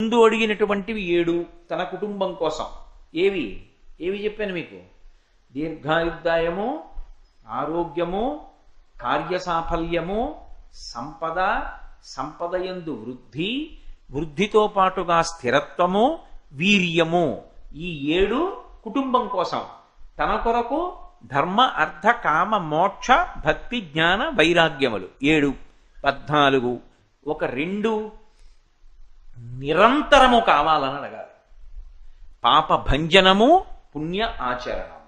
ముందు అడిగినటువంటివి ఏడు తన కుటుంబం కోసం. ఏవి? ఏవి చెప్పాను మీకు? దీర్ఘాయుద్ధాయము ఆరోగ్యము కార్యసాఫల్యము సంపద సంపదయందు వృద్ధి వృద్ధితో పాటుగా స్థిరత్వము వీర్యము. ఈ ఏడు కుటుంబం కోసం. తన కొరకు ధర్మ అర్థ కామ మోక్ష భక్తి జ్ఞాన వైరాగ్యములు. ఏడు. పద్నాలుగు. ఒక రెండు నిరంతరము కావాలని అడగాలి. పాప భంజనము పుణ్య ఆచరణము.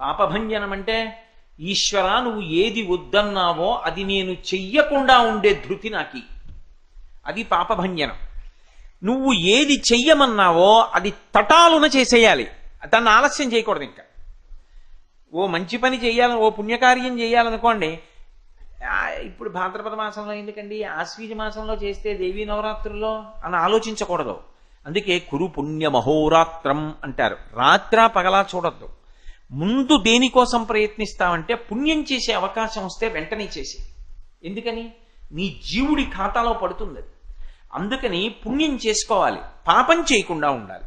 పాపభంజనం అంటే ఈశ్వర నువ్వు ఏది వద్దన్నావో అది నేను చెయ్యకుండా ఉండే ధృతి నాకి. అది పాపభంజనం. నువ్వు ఏది చెయ్యమన్నావో అది తటాలున చేసేయాలి. దాన్ని ఆలస్యం చేయకూడదు ఇంకా. ఓ మంచి పని చేయాలని ఓ పుణ్యకార్యం చేయాలనుకోండి ఇప్పుడు భాద్రపద మాసంలో ఎందుకండి? ఆశ్వీజ మాసంలో చేస్తే దేవీ నవరాత్రుల్లో అని ఆలోచించకూడదు. అందుకే కురు పుణ్య మహోరాత్రం అంటారు. రాత్ర పగలా చూడొద్దు. ముందు దేనికోసం ప్రయత్నిస్తామంటే పుణ్యం చేసే అవకాశం వస్తే వెంటనే చేసే. ఎందుకని? నీ జీవుడి ఖాతాలో పడుతుంది. అది అందుకని పుణ్యం చేసుకోవాలి. పాపం చేయకుండా ఉండాలి.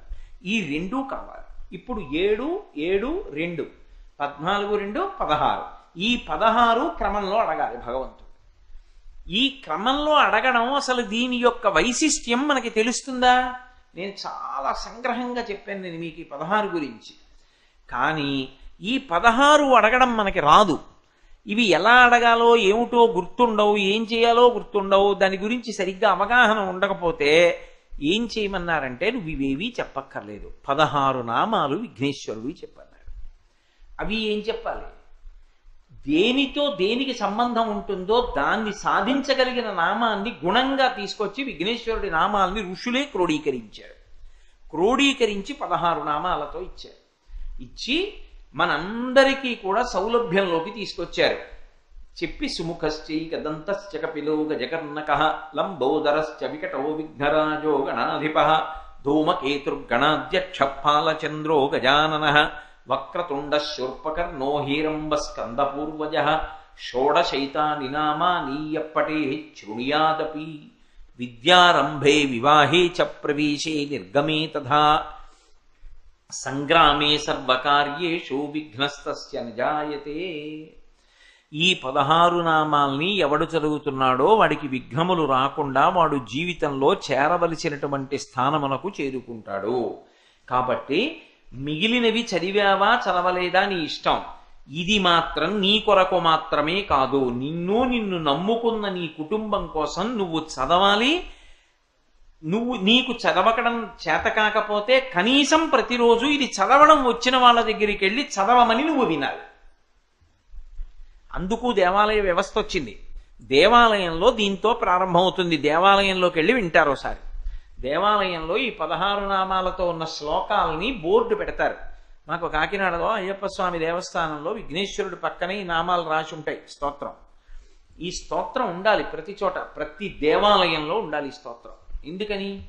ఈ రెండూ కావాలి. ఇప్పుడు ఏడు ఏడు రెండు. పద్నాలుగు రెండు పదహారు. ఈ పదహారు క్రమంలో అడగాలి భగవంతుడు. ఈ క్రమంలో అడగడం అసలు దీని యొక్క వైశిష్ట్యం మనకి తెలుస్తుందా? నేను చాలా సంగ్రహంగా చెప్పాను నేను మీకు ఈ పదహారు గురించి. కానీ ఈ పదహారు అడగడం మనకి రాదు. ఇవి ఎలా అడగాలో ఏమిటో గుర్తుండవు ఏం చేయాలో గుర్తుండవు దాని గురించి సరిగ్గా అవగాహన ఉండకపోతే ఏం చేయమన్నారంటే నువ్వు ఇవేవీ చెప్పక్కర్లేదు. పదహారు నామాలు విఘ్నేశ్వరుడు చెప్పన్నారు అవి ఏం చెప్పాలి? దేనితో దేనికి సంబంధం ఉంటుందో దాన్ని సాధించగలిగిన నామాన్ని గుణంగా తీసుకొచ్చి విఘ్నేశ్వరుడి నామాల్ని ఋషులే క్రోడీకరించారు. క్రోడీకరించి పదహారు నామాలతో ఇచ్చారు. ఇచ్చి మనందరికీ కూడా సౌలభ్యంలోకి తీసుకొచ్చారు. చెప్పి సుముఖశ్చైక దంతశ్చ కపిలో గజకర్ణక లంబోదరశ్చ వికటో విఘ్నరాజో గణాధిప ధూమకేతుర్గణాధ్యక్ష పాలచంద్రో గజానన వక్రతుండ శూర్పకర్ణో హీరంబ స్కందపూర్వజ షోడశైతాని నామానీయప్పటే శృణుయాదపి విద్యారంభే వివాహే చ ప్రవేశే నిర్గమే తథా సంగ్రామే సర్వకార్యేషు విఘ్నస్తస్య నిజాయతే. ఈ పదహారు నామాల్ని ఎవడు చదువుతున్నాడో వాడికి విఘ్నములు రాకుండా వాడు జీవితంలో చేరవలసినటువంటి స్థానమునకు చేరుకుంటాడు. కాబట్టి మిగిలినవి చదివావా చదవలేదా నీ ఇష్టం? ఇది మాత్రం నీ కొరకు మాత్రమే కాదు. నిన్ను నిన్ను నమ్ముకున్న నీ కుటుంబం కోసం నువ్వు చదవాలి. నువ్వు నీకు చదవకడం చేత కాకపోతే కనీసం ప్రతిరోజు ఇది చదవడం వచ్చిన వాళ్ళ దగ్గరికి వెళ్ళి చదవమని నువ్వు వినాలి. అందుకు దేవాలయ వ్యవస్థ వచ్చింది. దేవాలయంలో దీంతో ప్రారంభమవుతుంది. దేవాలయంలోకి వెళ్ళి వింటారు ఒకసారి. దేవాలయంలో ఈ పదహారు నామాలతో ఉన్న శ్లోకాలని బోర్డు పెడతారు. మాకు కాకినాడలో అయ్యప్ప స్వామి దేవస్థానంలో విఘ్నేశ్వరుడు పక్కనే ఈ నామాలు రాసి ఉంటాయి స్తోత్రం. ఈ స్తోత్రం ఉండాలి ప్రతి చోట ప్రతి దేవాలయంలో ఉండాలి ఈ స్తోత్రం. ఎందుకని?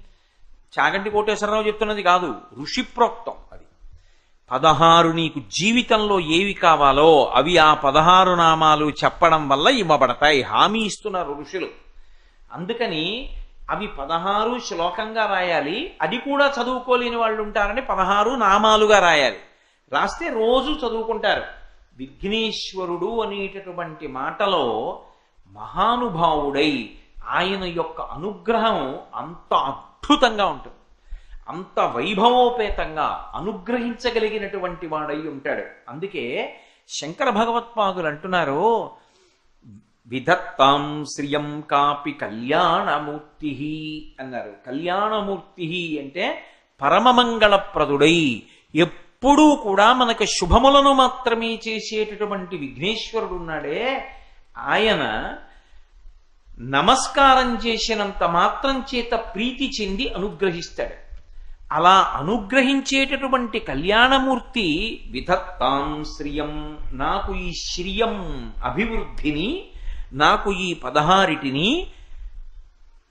చాగంటి కోటేశ్వరరావు చెప్తున్నది కాదు ఋషి ప్రోక్తం అది. పదహారు నీకు జీవితంలో ఏవి కావాలో అవి ఆ పదహారు నామాలు చెప్పడం వల్ల ఇవ్వబడతాయి హామీ ఇస్తున్నారు ఋషులు. అందుకని అవి పదహారు శ్లోకంగా రాయాలి. అది కూడా చదువుకోలేని వాళ్ళు ఉంటారని పదహారు నామాలుగా రాయాలి. రాస్తే రోజు చదువుకుంటారు. విఘ్నేశ్వరుడు అనేటటువంటి మాటలో మహానుభావుడై ఆయన యొక్క అనుగ్రహం అంత అద్భుతంగా ఉంటుంది. అంత వైభవోపేతంగా అనుగ్రహించగలిగినటువంటి వాడై ఉంటాడు. అందుకే శంకర భగవత్పాదులు అంటున్నారు విధత్తాం శ్రియం కాపి కళ్యాణమూర్తి అన్నారు. కళ్యాణమూర్తి అంటే పరమమంగళప్రదుడై ఎప్పుడూ కూడా మనకు శుభములను మాత్రమే చేసేటటువంటి విఘ్నేశ్వరుడు ఉన్నాడే ఆయన నమస్కారం చేసినంత మాత్రం చేత ప్రీతి చెంది అనుగ్రహిస్తాడు. అలా అనుగ్రహించేటటువంటి కళ్యాణమూర్తి విధత్తాం శ్రియం నాకు ఈ శ్రియం అభివృద్ధిని నాకు ఈ పదహారిటిని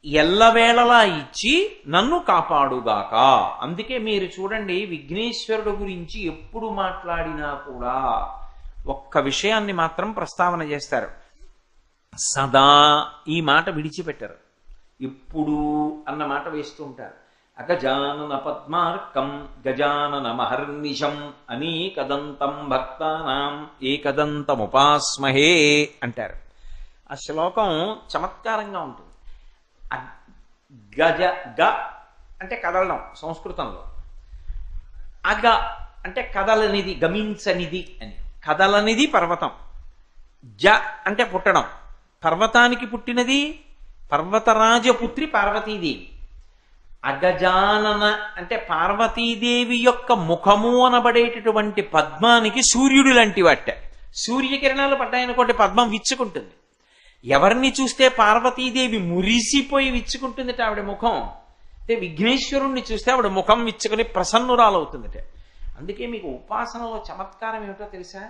ఎల్లవేళలా ఇచ్చి నన్ను కాపాడుగాక. అందుకే మీరు చూడండి విఘ్నేశ్వరుడు గురించి ఎప్పుడు మాట్లాడినా కూడా ఒక్క విషయాన్ని మాత్రం ప్రస్తావన చేస్తారు. సదా ఈ మాట విడిచిపెట్టారు. ఇప్పుడు అన్న మాట వేస్తూ ఉంటారు. అగజానన పద్మార్కం గజానన మహర్నిశం అనేకదంతం భక్తానాం ఏకదంతముపాస్మహే అంటారు. ఆ శ్లోకం చమత్కారంగా ఉంటుంది. అగ్- గజ గ అంటే కదలడం సంస్కృతంలో. అగ అంటే కదలనిది గమించనిది అని. కదలనిది పర్వతం. జ అంటే పుట్టడం. పర్వతానికి పుట్టినది పర్వతరాజపుత్రి పార్వతీదేవి. అగజానన అంటే పార్వతీదేవి యొక్క ముఖము అనబడేటటువంటి పద్మానికి సూర్యుడు లాంటి వాట సూర్యకిరణాలు పడ్డాయనుకోండి పద్మం విచ్చుకుంటుంది. ఎవరిని చూస్తే పార్వతీదేవి మురిసిపోయి విచ్చుకుంటుందట ఆవిడ ముఖం? అంటే విఘ్నేశ్వరుణ్ణి చూస్తే ఆవిడ ముఖం విచ్చుకుని ప్రసన్నురాలవుతుందట. అందుకే మీకు ఉపాసనలో చమత్కారం ఏమిటో తెలుసా?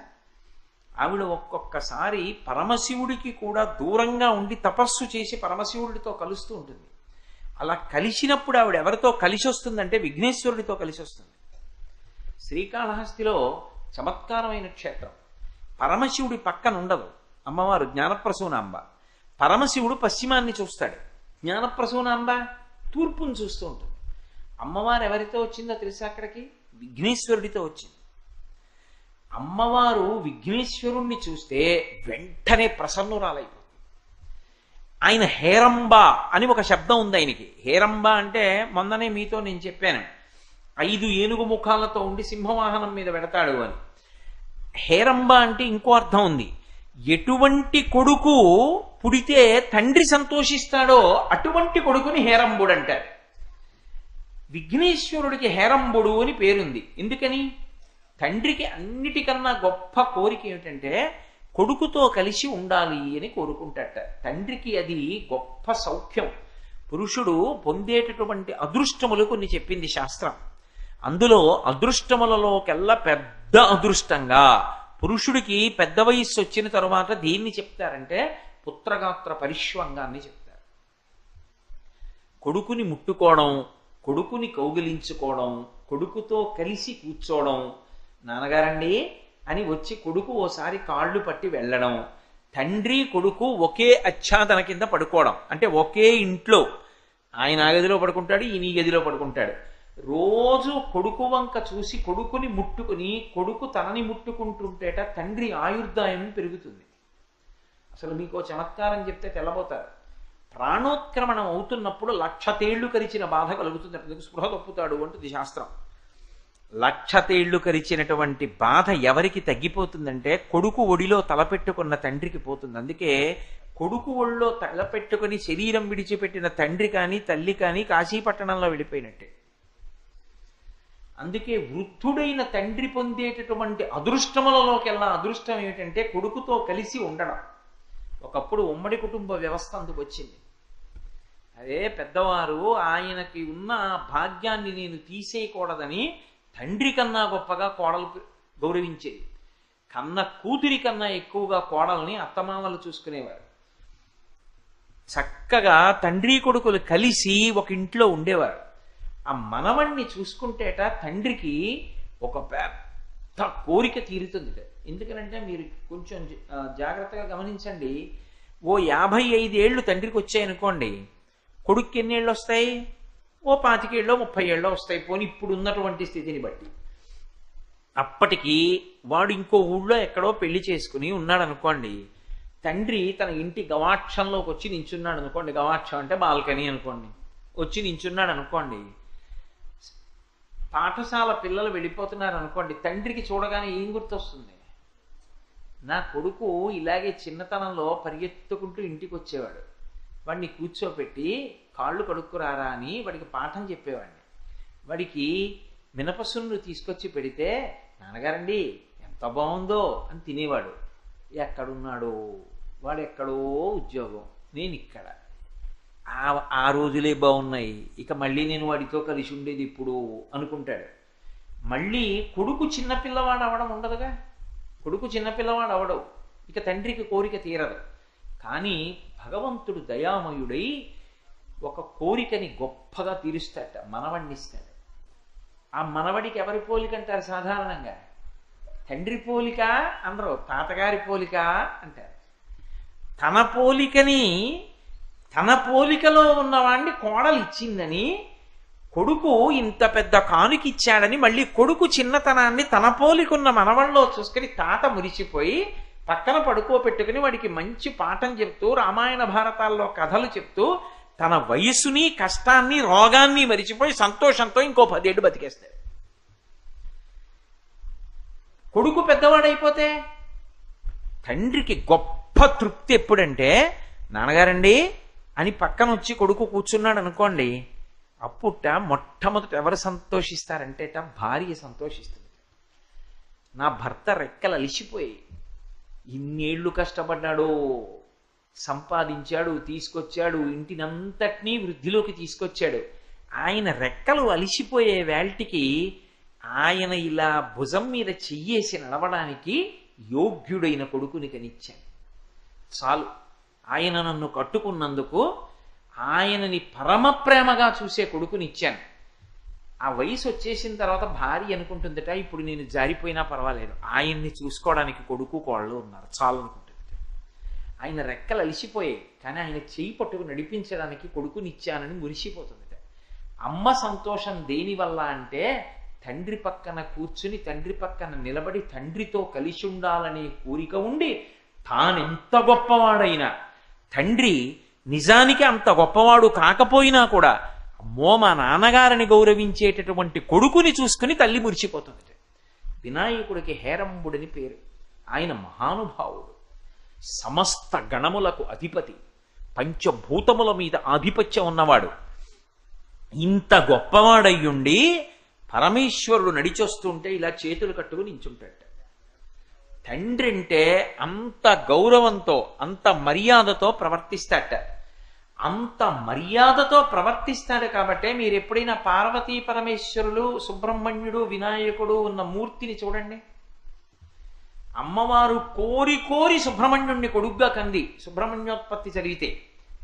ఆవిడ ఒక్కొక్కసారి పరమశివుడికి కూడా దూరంగా ఉండి తపస్సు చేసి పరమశివుడితో కలుస్తూ ఉంటుంది. అలా కలిసినప్పుడు ఆవిడ ఎవరితో కలిసి వస్తుందంటే విఘ్నేశ్వరుడితో కలిసి వస్తుంది శ్రీకాళహస్తిలో చమత్కారమైన క్షేత్రం. పరమశివుడి పక్కన ఉండదు అమ్మవారు జ్ఞానప్రసూనాంబ పరమశివుడు పశ్చిమాన్ని చూస్తాడు. జ్ఞానప్రసూనాంబ తూర్పును చూస్తూ ఉంటుంది. అమ్మవారు ఎవరితో వచ్చిందో తెలుసా అక్కడికి? విఘ్నేశ్వరుడితో వచ్చింది. అమ్మవారు విఘ్నేశ్వరుణ్ణి చూస్తే వెంటనే ప్రసన్నురాలైపోతుంది. ఆయన హేరంబ అని ఒక శబ్దం ఉంది ఆయనకి. హేరంబ అంటే మొన్ననే మీతో నేను చెప్పాను. ఐదు ఏనుగు ముఖాలతో ఉండి సింహవాహనం మీద పెడతాడు అని. హేరంబ అంటే ఇంకో అర్థం ఉంది. ఎటువంటి కొడుకు పుడితే తండ్రి సంతోషిస్తాడో అటువంటి కొడుకుని హేరంబుడు అంటారు. విఘ్నేశ్వరుడికి హేరంబుడు అని పేరుంది. ఎందుకని? తండ్రికి అన్నిటికన్నా గొప్ప కోరిక ఏమిటంటే కొడుకుతో కలిసి ఉండాలి అని కోరుకుంటాట తండ్రికి అది గొప్ప సౌఖ్యం. పురుషుడు పొందేటటువంటి అదృష్టములు కొన్ని చెప్పింది శాస్త్రం. అందులో అదృష్టములలోకెల్లా పెద్ద అదృష్టంగా పురుషుడికి పెద్ద వయస్సు వచ్చిన తరువాత దేన్ని చెప్తారంటే పుత్రగాత్ర పరిష్వంగాన్ని చెప్తారు. కొడుకుని ముట్టుకోవడం కొడుకుని కౌగిలించుకోవడం కొడుకుతో కలిసి కూర్చోవడం నాన్నగారండి అని వచ్చి కొడుకు ఓసారి కాళ్ళు పట్టి వెళ్ళడం తండ్రి కొడుకు ఒకే అచ్చాతన కింద పడుకోవడం అంటే ఒకే ఇంట్లో ఆయన ఆ గదిలో పడుకుంటాడు ఈయన ఈ గదిలో పడుకుంటాడు. రోజు కొడుకు వంక చూసి కొడుకుని ముట్టుకుని కొడుకు తనని ముట్టుకుంటుంటేట తండ్రి ఆయుర్దాయం పెరుగుతుంది. అసలు మీకు చమత్కారం చెప్తే తెల్లబోతారు. ప్రాణోత్క్రమణం అవుతున్నప్పుడు లక్ష తేళ్ళు కరిచిన బాధ కలుగుతుంది. అందుకు స్పృహ తప్పుతాడు అంటుంది శాస్త్రం. లక్ష తేళ్ళు కరిచినటువంటి బాధ ఎవరికి తగ్గిపోతుందంటే కొడుకు ఒడిలో తలపెట్టుకున్న తండ్రికి పోతుంది. అందుకే కొడుకు ఒళ్ళో తలపెట్టుకుని శరీరం విడిచిపెట్టిన తండ్రి కానీ తల్లి కానీ కాశీపట్టణంలో వెళ్ళిపోయినట్టే అందుకే వృద్ధుడైన తండ్రి పొందేటటువంటి అదృష్టములలోకెల్లా అదృష్టం ఏమిటంటే కొడుకుతో కలిసి ఉండడం. ఒకప్పుడు ఉమ్మడి కుటుంబ వ్యవస్థ అందుకు వచ్చింది. అదే పెద్దవారు ఆయనకి ఉన్న భాగ్యాన్ని నేను తీసేయకూడదని తండ్రి కన్నా గొప్పగా కోడలు గౌరవించేది. కన్న కూతురి కన్నా ఎక్కువగా కోడల్ని అత్తమామలు చూసుకునేవారు. చక్కగా తండ్రి కొడుకులు కలిసి ఒక ఇంట్లో ఉండేవారు. ఆ మనవణ్ణి చూసుకుంటేట తండ్రికి ఒక పెద్ద కోరిక తీరుతుంది ఎందుకనంటే మీరు కొంచెం జాగ్రత్తగా గమనించండి. ఓ యాభై ఐదేళ్ళు తండ్రికి వచ్చాయనుకోండి కొడుక్కి ఎన్నేళ్ళు వస్తాయి? ఓ పాతికేళ్ళో ముప్పై ఏళ్ళలో వస్తాయి. పోనీ ఇప్పుడు ఉన్నటువంటి స్థితిని బట్టి. అప్పటికి వాడు ఇంకో ఊళ్ళో ఎక్కడో పెళ్ళి చేసుకుని ఉన్నాడు అనుకోండి తండ్రి తన ఇంటి గవాక్షంలోకి వచ్చి నించున్నాడు అనుకోండి గవాక్షం అంటే బాల్కనీ అనుకోండి వచ్చి నించున్నాడు అనుకోండి పాఠశాల పిల్లలు వెళ్ళిపోతున్నారు అనుకోండి తండ్రికి చూడగానే ఏం గుర్తొస్తుంది? నా కొడుకు ఇలాగే చిన్నతనంలో పరిగెత్తుకుంటూ ఇంటికి వచ్చేవాడు వాడిని కూర్చోపెట్టి కాళ్ళు కడుక్కురారా అని వాడికి పాఠం చెప్పేవాడిని. వాడికి మినపసున్ను తీసుకొచ్చి పెడితే నాన్నగారండి ఎంత బాగుందో అని తినేవాడు. ఎక్కడున్నాడు? వాడు ఎక్కడో ఉద్యోగం. నేను ఇక్కడ ఆ ఆ రోజులే బాగున్నాయి. ఇక మళ్ళీ నేను వాడితో కలిసి ఉండేది ఇప్పుడు అనుకుంటాడు. మళ్ళీ కొడుకు చిన్నపిల్లవాడు అవడం ఉండదుగా? కొడుకు చిన్నపిల్లవాడు అవడవు ఇక తండ్రికి కోరిక తీరదు. కానీ భగవంతుడు దయామయుడై ఒక కోరికని గొప్పగా తీరుస్తాడ మనవణ్ణిస్తాడు. ఆ మనవడికి ఎవరి పోలిక అంటారు సాధారణంగా? తండ్రి పోలిక అందరూ తాతగారి పోలిక అంటారు. తన పోలికని తన పోలికలో ఉన్నవాడిని కోడలు ఇచ్చిందని కొడుకు ఇంత పెద్ద కానుకిచ్చాడని మళ్ళీ కొడుకు చిన్నతనాన్ని తన పోలికున్న మనవళ్ళలో చూసుకుని తాత మురిసిపోయి పక్కన పడుకోబెట్టుకుని వాడికి మంచి పాఠం చెప్తూ రామాయణ భారతాల్లో కథలు చెప్తూ తన వయస్సుని కష్టాన్ని రోగాన్ని మరిచిపోయి సంతోషంతో ఇంకో పదేళ్ళు బతికేస్తాడు. కొడుకు పెద్దవాడైపోతే తండ్రికి గొప్ప తృప్తి ఎప్పుడంటే నాన్నగారండి అని పక్కన వచ్చి కొడుకు కూర్చున్నాడు అనుకోండి అప్పుట మొట్టమొదట ఎవరు సంతోషిస్తారంటే భార్య సంతోషిస్తుంది. నా భర్త రెక్కలు అలిసిపోయాయి ఇన్నేళ్ళు కష్టపడ్డాడు సంపాదించాడు తీసుకొచ్చాడు ఇంటినంతటినీ వృద్ధిలోకి తీసుకొచ్చాడు. ఆయన రెక్కలు అలిసిపోయే వేల్టికి ఆయన ఇలా భుజం మీద చెయ్యేసి నడవడానికి యోగ్యుడైన కొడుకుని కనిచ్చాను చాలు. ఆయన నన్ను కట్టుకున్నందుకు ఆయనని పరమ ప్రేమగా చూసే కొడుకునిచ్చాను. ఆ వయసు వచ్చేసిన తర్వాత భార్య అనుకుంటుందట ఇప్పుడు నేను జారిపోయినా పర్వాలేదు. ఆయన్ని చూసుకోవడానికి కొడుకు కోళ్ళు ఉన్నారు. చాలు అనుకుంటుంది ఆయన రెక్కలు అలిసిపోయాయి కానీ ఆయన చేయి పట్టుకు నడిపించడానికి కొడుకునిచ్చానని మురిసిపోతుందిట. అమ్మ సంతోషం దేనివల్ల అంటే తండ్రి పక్కన కూర్చుని తండ్రి పక్కన నిలబడి తండ్రితో కలిసి ఉండాలనే కోరిక ఉండి తానెంత గొప్పవాడైనా తండ్రి నిజానికి అంత గొప్పవాడు కాకపోయినా కూడా అమ్మో మా నాన్నగారిని గౌరవించేటటువంటి కొడుకుని చూసుకుని తల్లి మురిచిపోతుంది వినాయకుడికి హేరంబుడని పేరు. ఆయన మహానుభావుడు. సమస్త గణములకు అధిపతి. పంచభూతముల మీద ఆధిపత్యం ఉన్నవాడు. ఇంత గొప్పవాడయ్యుండి పరమేశ్వరుడు నడిచొస్తుంటే ఇలా చేతులు కట్టుకుని నించుంటాడు తండ్రి అంటే అంత గౌరవంతో అంత మర్యాదతో ప్రవర్తిస్తాట. అంత మర్యాదతో ప్రవర్తిస్తాడు కాబట్టే మీరు ఎప్పుడైనా పార్వతీ పరమేశ్వరులు సుబ్రహ్మణ్యుడు వినాయకుడు ఉన్న మూర్తిని చూడండి. అమ్మవారు కోరి కోరి సుబ్రహ్మణ్యుణ్ణి కొడుగ్గా కంది సుబ్రహ్మణ్యోత్పత్తి చదివితే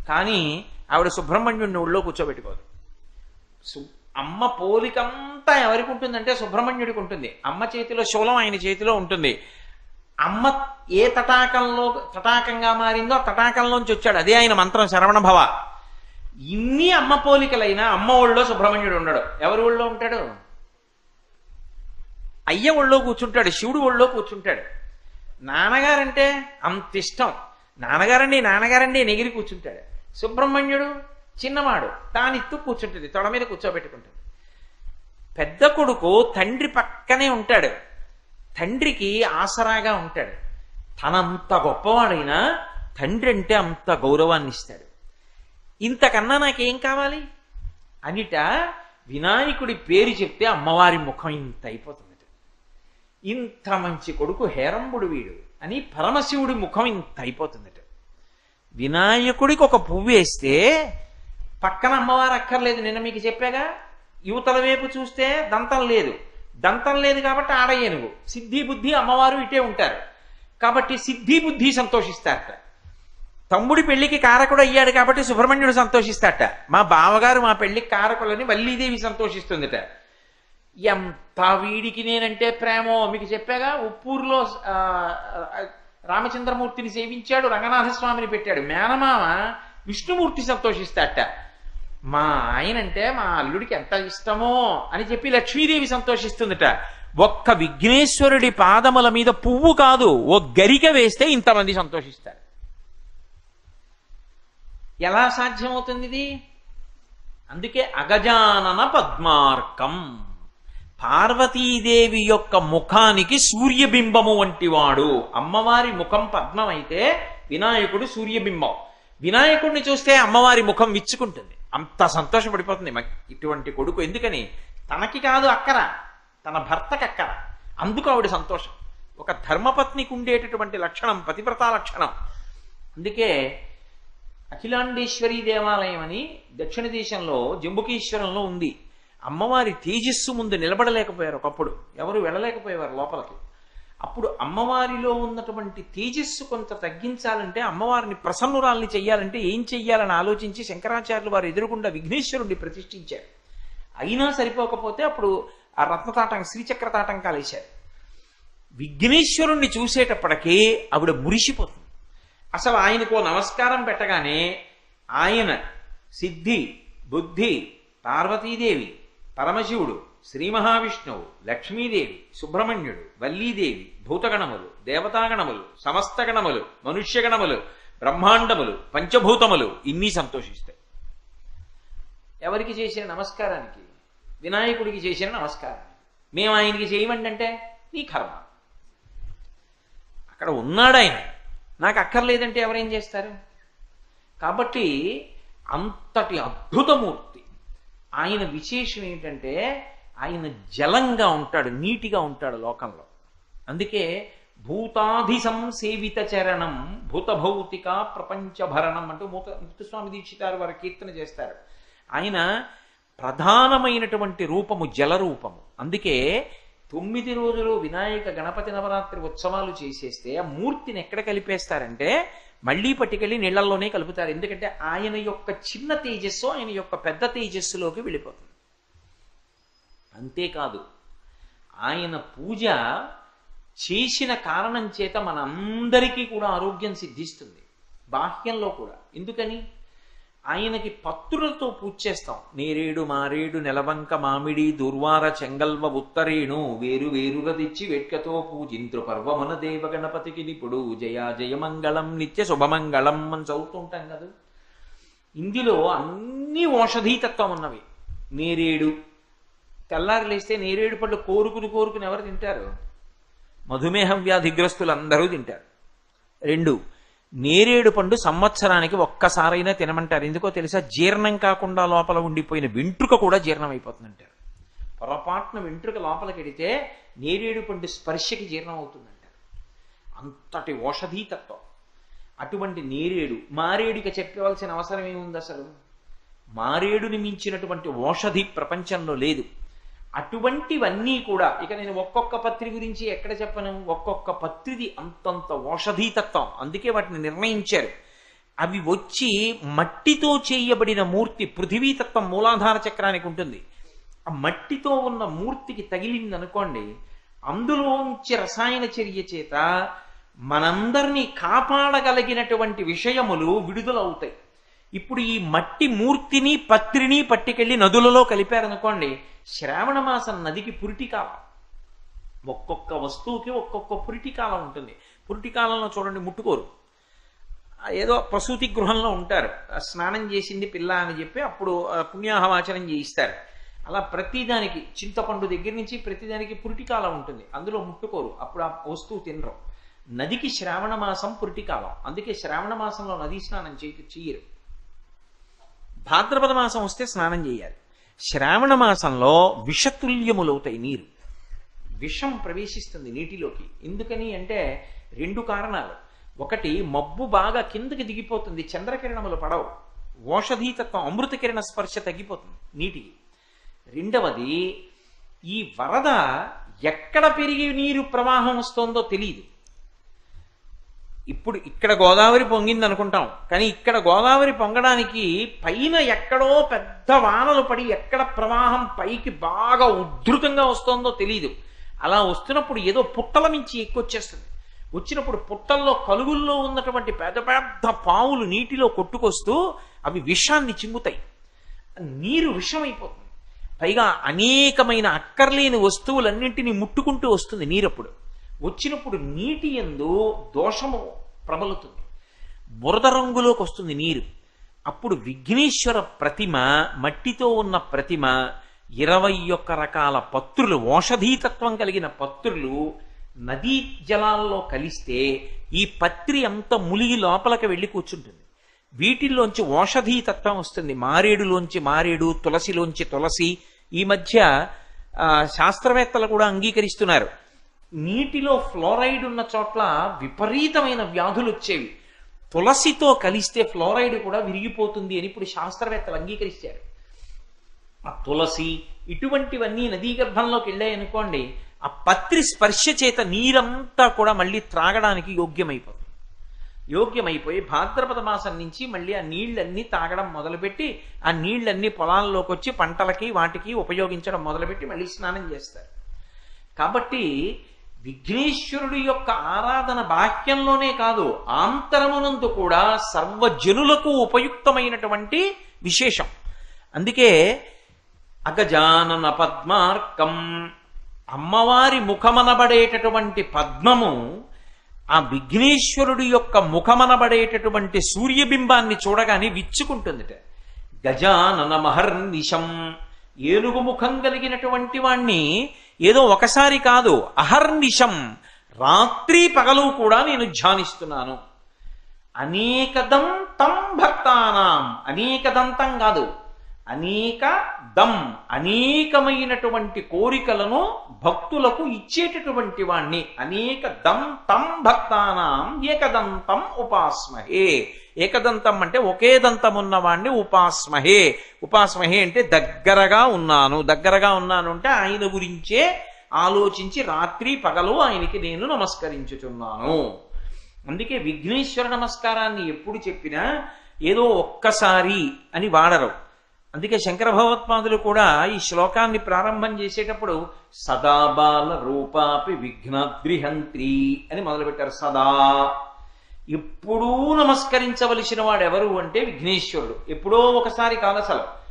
కానీ ఆవిడ సుబ్రహ్మణ్యుణ్ణి ఒళ్ళో కూర్చోబెట్టుకోదు. సు- అమ్మ పోలికంతా ఎవరికి ఉంటుందంటే సుబ్రహ్మణ్యుడికి ఉంటుంది. అమ్మ చేతిలో శూలం ఆయన చేతిలో ఉంటుంది. అమ్మ ఏ తటాకంలో తటాకంగా మారిందో ఆ తటాకంలోంచి వచ్చాడు. అదే ఆయన మంత్రం శరవణ భవ. ఇన్ని అమ్మ పోలికలైనా అమ్మ ఒళ్ళో సుబ్రహ్మణ్యుడు ఉండడు. ఎవరి ఒళ్ళో ఉంటాడు? అయ్య ఒళ్ళో కూర్చుంటాడు శివుడు ఒళ్ళో కూర్చుంటాడు. నాన్నగారంటే అంత ఇష్టం. నాన్నగారండి నాన్నగారండి నెగిరి కూర్చుంటాడు. సుబ్రహ్మణ్యుడు చిన్నవాడు. తానిత్తు కూర్చుంటుంది తొడ మీద కూర్చోబెట్టుకుంటాడు పెద్ద కొడుకు తండ్రి పక్కనే ఉంటాడు. తండ్రికి ఆసరాగా ఉంటాడు. తనంత గొప్పవాడైనా తండ్రి అంటే అంత గౌరవాన్ని ఇస్తాడు ఇంతకన్నా నాకేం కావాలి? అనిట వినాయకుడి పేరు చెప్తే అమ్మవారి ముఖం ఇంత అయిపోతుంది ఇంత మంచి కొడుకు హేరంబుడు వీడు అని పరమశివుడి ముఖం ఇంత అయిపోతుందట వినాయకుడికి ఒక పువ్వు వేస్తే పక్కన అమ్మవారు అక్కర్లేదు నిన్న మీకు చెప్పాగా. యువతల వైపు చూస్తే దంతం లేదు. దంతం లేదు కాబట్టి ఆడ ఏనుగు. సిద్ధి బుద్ధి అమ్మవారు ఇటే ఉంటారు. కాబట్టి సిద్ధి బుద్ధి సంతోషిస్తారట. తమ్ముడి పెళ్ళికి కారకుడు అయ్యాడు కాబట్టి సుబ్రహ్మణ్యుడు సంతోషిస్తాట మా బావగారు మా పెళ్ళికి కారకులని వల్లీదేవి సంతోషిస్తుందిట. ఎంత వీడికి నేనంటే ప్రేమో. మీకు చెప్పాగా ఉప్పూరులో రామచంద్రమూర్తిని సేవించాడు రంగనాథస్వామిని పెట్టాడు. మేనమామ విష్ణుమూర్తి సంతోషిస్తాట మా ఆయనంటే మా అల్లుడికి ఎంత ఇష్టమో అని చెప్పి లక్ష్మీదేవి సంతోషిస్తుందట. ఒక్క విఘ్నేశ్వరుడి పాదముల మీద పువ్వు కాదు ఓ గరిక వేస్తే ఇంతమంది సంతోషిస్తారు. ఎలా సాధ్యమవుతుంది ఇది? అందుకే అగజానన పద్మార్కం. పార్వతీదేవి యొక్క ముఖానికి సూర్యబింబము వంటివాడు. అమ్మవారి ముఖం పద్మం అయితే వినాయకుడు సూర్యబింబం. వినాయకుడిని చూస్తే అమ్మవారి ముఖం విచ్చుకుంటుంది. అంత సంతోషపడిపోతుంది. ఇటువంటి కొడుకు ఎందుకని? తనకి కాదు అక్కర. తన భర్తకి అక్కర. అందుకు ఆవిడ సంతోషం. ఒక ధర్మపత్నికి ఉండేటటువంటి లక్షణం పతివ్రతా లక్షణం. అందుకే అఖిలాండేశ్వరి దేవాలయం అని దక్షిణ దేశంలో జంబుకీశ్వరంలో ఉంది. అమ్మవారి తేజస్సు ముందు నిలబడలేకపోయారు ఒకప్పుడు. ఎవరు వెళ్ళలేకపోయేవారు లోపలికి. అప్పుడు అమ్మవారిలో ఉన్నటువంటి తేజస్సు కొంత తగ్గించాలంటే అమ్మవారిని ప్రసన్నురాల్ని చెయ్యాలంటే ఏం చెయ్యాలని ఆలోచించి శంకరాచార్యులు వారు ఎదురుగుండా విఘ్నేశ్వరుణ్ణి ప్రతిష్ఠించారు. అయినా సరిపోకపోతే అప్పుడు ఆ రత్నతాటం శ్రీచక్ర తాటంకాలు విఘ్నేశ్వరుణ్ణి చూసేటప్పటికీ ఆవిడ మురిసిపోతుంది. అసలు ఆయనకు నమస్కారం పెట్టగానే ఆయన సిద్ధి బుద్ధి పార్వతీదేవి పరమశివుడు శ్రీ మహావిష్ణువు లక్ష్మీదేవి సుబ్రహ్మణ్యుడు వల్లీదేవి భూతగణములు దేవతాగణములు సమస్త గణములు మనుష్యగణములు బ్రహ్మాండములు పంచభూతములు ఇన్ని సంతోషిస్తాయి. ఎవరికి చేసిన నమస్కారానికి? వినాయకుడికి చేసిన నమస్కారం మేము ఆయనకి చేయమండి అంటే నీ కర్మ. అక్కడ ఉన్నాడు ఆయన. నాకు అక్కర్లేదంటే ఎవరేం చేస్తారు? కాబట్టి అంతటి అద్భుతమూర్తి ఆయన విశేషం ఏంటంటే ఆయన జలంగా ఉంటాడు నీటిగా ఉంటాడు లోకంలో. అందుకే భూతాధిసం సేవిత చరణం భూతభౌతిక ప్రపంచభరణం అంటూ మూత ముత్తుస్వామి దీక్షితారు వారు కీర్తన చేస్తారు. ఆయన ప్రధానమైనటువంటి రూపము జలరూపము. అందుకే తొమ్మిది రోజులు వినాయక గణపతి నవరాత్రి ఉత్సవాలు చేసేస్తే ఆ మూర్తిని ఎక్కడ కలిపేస్తారంటే మళ్ళీ పట్టుకెళ్ళి నీళ్ళలోనే కలుపుతారు. ఎందుకంటే ఆయన యొక్క చిన్న తేజస్సు ఆయన యొక్క పెద్ద తేజస్సులోకి వెళ్ళిపోతుంది. అంతేకాదు ఆయన పూజ చేసిన కారణం చేత మనందరికీ కూడా ఆరోగ్యం సిద్ధిస్తుంది. బాహ్యంలో కూడా. ఎందుకని? ఆయనకి పత్రులతో పూజ చేస్తాం. నేరేడు మారేడు నెలవంక మామిడి దుర్వార చెంగల్వ ఉత్తరేణు వేరు వేరుగా తెచ్చి వెట్కతో పూజింత్రు పర్వమున దేవ గణపతికి నిపుడు. జయ జయమంగళం నిత్య శుభమంగళం అని చదువుతుంటాం కదా. ఇందులో అన్ని ఔషధీతత్వం ఉన్నవి. నేరేడు. తెల్లారి లేస్తే నేరేడు పళ్ళు కోరుకుని కోరుకుని ఎవరు తింటారు? మధుమేహం వ్యాధిగ్రస్తులు అందరూ తింటారు. రెండు నేరేడు పండు సంవత్సరానికి ఒక్కసారైనా తినమంటారు. ఎందుకో తెలుసా? జీర్ణం కాకుండా లోపల ఉండిపోయిన వెంట్రుక కూడా జీర్ణం అయిపోతుందంటారు పొరపాటున వెంట్రుక లోపలికెడితే నేరేడు పండు స్పర్శకి జీర్ణం అవుతుందంటారు అంతటి ఔషధీతత్వం. అటువంటి నేరేడు మారేడుకి చెప్పవలసిన అవసరం ఏముంది అసలు? మారేడుని మించినటువంటి ఔషధి ప్రపంచంలో లేదు. అటువంటివన్నీ కూడా ఇక నేను ఒక్కొక్క పత్రి గురించి ఎక్కడ చెప్పను? ఒక్కొక్క పత్రిది అంతంత ఔషధీతత్వం అందుకే వాటిని నిర్ణయించారు. అవి వచ్చి మట్టితో చేయబడిన మూర్తి పృథివీతత్వం మూలాధార చక్రానికి ఉంటుంది. ఆ మట్టితో ఉన్న మూర్తికి తగిలింది అనుకోండి అందులోంచి రసాయన చర్య చేత మనందరినీ కాపాడగలిగినటువంటి విషయములు విడుదలవుతాయి. ఇప్పుడు ఈ మట్టి మూర్తిని పత్రిని పట్టుకెళ్ళి నదులలో కలిపారనుకోండి శ్రావణ మాసం నదికి పురిటికాలం ఒక్కొక్క వస్తువుకి ఒక్కొక్క పురిటికాలం ఉంటుంది. పురిటికాలంలో చూడండి ముట్టుకోరు. ఏదో ప్రసూతి గృహంలో ఉంటారు. స్నానం చేసింది పిల్ల అని చెప్పి అప్పుడు పుణ్యాహవాచనం చేయిస్తారు. అలా ప్రతిదానికి చింతపండు దగ్గర నుంచి ప్రతిదానికి పురిటికాలం ఉంటుంది. అందులో ముట్టుకోరు. అప్పుడు ఆ వస్తువు తినరు. నదికి శ్రావణ మాసం పురిటికాలం అందుకే శ్రావణ మాసంలో నదీ స్నానం చేయరు. భాద్రపద మాసం వస్తే స్నానం చేయాలి. శ్రావణ మాసంలో విషతుల్యములవుతాయి నీరు. విషం ప్రవేశిస్తుంది నీటిలోకి. ఎందుకని అంటే రెండు కారణాలు. ఒకటి మబ్బు బాగా కిందకి దిగిపోతుంది చంద్రకిరణములు పడవు. ఓషధీతత్వం అమృత కిరణ స్పర్శ తగ్గిపోతుంది నీటికి. రెండవది ఈ వరద ఎక్కడ పెరిగి నీరు ప్రవాహం వస్తుందో తెలియదు ఇప్పుడు ఇక్కడ గోదావరి పొంగింది అనుకుంటాం. కానీ ఇక్కడ గోదావరి పొంగడానికి పైన ఎక్కడో పెద్ద వానలు పడి ఎక్కడ ప్రవాహం పైకి బాగా ఉధృతంగా వస్తుందో తెలియదు అలా వస్తున్నప్పుడు ఏదో పుట్టల మించి ఎక్కువచ్చేస్తుంది. వచ్చినప్పుడు పుట్టల్లో కలుగుల్లో ఉన్నటువంటి పెద్ద పెద్ద పావులు నీటిలో కొట్టుకొస్తూ అవి విషాన్ని చిమ్ముతాయి. నీరు విషమైపోతుంది. పైగా అనేకమైన అక్కర్లేని వస్తువులన్నింటినీ ముట్టుకుంటూ వస్తుంది నీరప్పుడు. వచ్చినప్పుడు నీటి ఎందు దోషము ప్రబలుతుంది. బురద రంగులోకి వస్తుంది నీరు. అప్పుడు విఘ్నేశ్వర ప్రతిమ మట్టితో ఉన్న ప్రతిమ ఇరవై ఒక్క రకాల పత్రులు ఔషధీతత్వం కలిగిన పత్రులు నదీ జలాల్లో కలిస్తే ఈ పత్రి అంత ములిగి లోపలికి వెళ్ళి కూర్చుంటుంది. వీటిల్లోంచి ఔషధీతత్వం వస్తుంది. మారేడులోంచి మారేడు తులసిలోంచి తులసి. ఈ మధ్య శాస్త్రవేత్తలు కూడా అంగీకరిస్తున్నారు. నీటిలో ఫ్లోరైడ్ ఉన్న చోట్ల విపరీతమైన వ్యాధులు వచ్చేవి. తులసితో కలిస్తే ఫ్లోరైడ్ కూడా విరిగిపోతుంది అని ఇప్పుడు శాస్త్రవేత్తలు అంగీకరించారు. ఆ తులసి ఇటువంటివన్నీ నదీ గర్భంలోకి వెళ్ళాయనుకోండి ఆ పత్రి స్పర్శ చేత నీరంతా కూడా మళ్ళీ త్రాగడానికి యోగ్యమైపోతుంది. యోగ్యమైపోయి భాద్రపద మాసం నుంచి మళ్ళీ ఆ నీళ్ళన్నీ తాగడం మొదలుపెట్టి ఆ నీళ్ళన్నీ పొలాల్లోకి వచ్చి పంటలకి వాటికి ఉపయోగించడం మొదలుపెట్టి మళ్ళీ స్నానం చేస్తారు. కాబట్టి విఘ్నేశ్వరుడి యొక్క ఆరాధన బాహ్యంలోనే కాదు ఆంతరమునందు కూడా సర్వజనులకు ఉపయుక్తమైనటువంటి విశేషం. అందుకే అగజానన పద్మార్కం అమ్మవారి ముఖమనబడేటటువంటి పద్మము ఆ విఘ్నేశ్వరుడి యొక్క ముఖమనబడేటటువంటి సూర్యబింబాన్ని చూడగానే విచ్చుకుంటుందిట. గజానన మహర్నిశం ఏనుగు ముఖం కలిగినటువంటి వాణ్ణి ఏదో ఒకసారి కాదు అహర్నిషం రాత్రి పగలు కూడా నేను ధ్యానిస్తున్నాను. అనేక దంతం భక్తానాం అనేకదంతం కాదు. అనేక దం అనేకమైనటువంటి కోరికలను భక్తులకు ఇచ్చేటటువంటి వాణ్ణి. అనేక దం తం భక్తానాం ఏకదంతం ఉపాస్మహే. ఏకదంతం అంటే ఒకే దంతం ఉన్నవాణ్ణి ఉపాస్మహే. ఉపాస్మహే అంటే దగ్గరగా ఉన్నాను. దగ్గరగా ఉన్నాను అంటే ఆయన గురించే ఆలోచించి రాత్రి పగలు ఆయనకి నేను నమస్కరించుచున్నాను. అందుకే విఘ్నేశ్వర నమస్కారాన్ని ఎప్పుడు చెప్పినా ఏదో ఒక్కసారి అని వాడరు. అందుకే శంకర భగవత్పాదులు కూడా ఈ శ్లోకాన్ని ప్రారంభం చేసేటప్పుడు సదాబాల రూపాపి విఘ్నద్రిహంత్రి అని మొదలుపెట్టారు. సదా. ఎప్పుడూ నమస్కరించవలసిన వాడు అంటే విఘ్నేశ్వరుడు. ఎప్పుడో ఒకసారి కాదసలు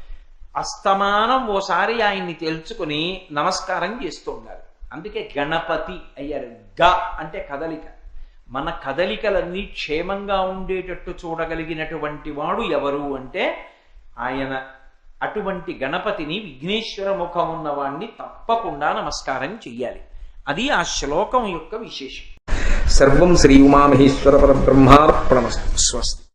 అస్తమానం ఓసారి ఆయన్ని తెలుసుకుని నమస్కారం చేస్తూ ఉండాలి. అందుకే గణపతి అయ్యారు. గ అంటే కదలిక. మన కదలికలన్నీ క్షేమంగా ఉండేటట్టు చూడగలిగినటువంటి వాడు ఎవరు అంటే ఆయన అటువంటి గణపతిని విఘ్నేశ్వర ముఖం ఉన్నవాణ్ణి తప్పకుండా నమస్కారం చెయ్యాలి. అది ఆ శ్లోకం యొక్క విశేషం. सर्व श्री उमा महेश्वर पर ब्रह्मार्पणमस्तु स्वस्ति